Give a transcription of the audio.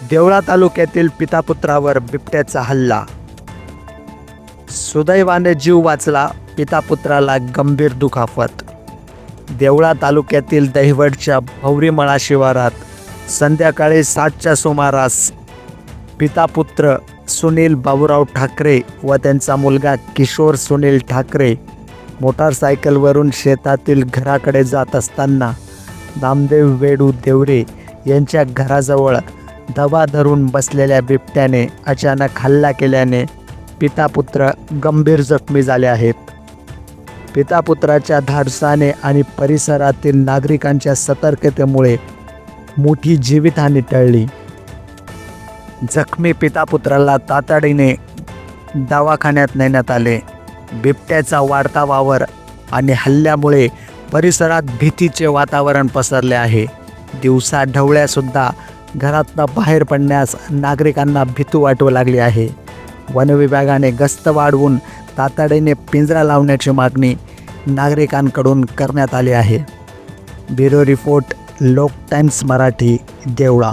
देवळा तालुक्यातील पितापुत्रावर बिबट्याचा हल्ला. सुदैवाने जीव वाचला पितापुत्राला गंभीर दुखापत. देवळा तालुक्यातील दहिवडच्या भौरीमळा शिवारात संध्याकाळी सातच्या सुमारास पितापुत्र सुनील बाबूराव ठाकरे व त्यांचा मुलगा किशोर सुनील ठाकरे मोटारसायकलवरून शेतातील घराकडे जात असताना नामदेव वेडू देवरे यांच्या घराजवळ दबा धरून बसलेल्या बिबट्याने अचानक हल्ला केल्याने पितापुत्र गंभीर जखमी झाले आहेत. पितापुत्राच्या धाडसाने आणि परिसरातील नागरिकांच्या सतर्कतेमुळे मोठी जीवितहानी टळली. जखमी पितापुत्राला तातडीने दवाखान्यात नेण्यात आले. बिबट्याचा वाढता वावर आणि हल्ल्यामुळे परिसरात भीतीचे वातावरण पसरले आहे. दिवसा ढवळ्यासुद्धा घरातनं बाहेर पडण्यास नागरिकांना भीतू वाटू लागली आहे. वनविभागाने गस्त वाढवून तातडीने पिंजरा लावण्याची मागणी नागरिकांकडून करण्यात आली आहे. Bureau report Lok Times Marathi Deola.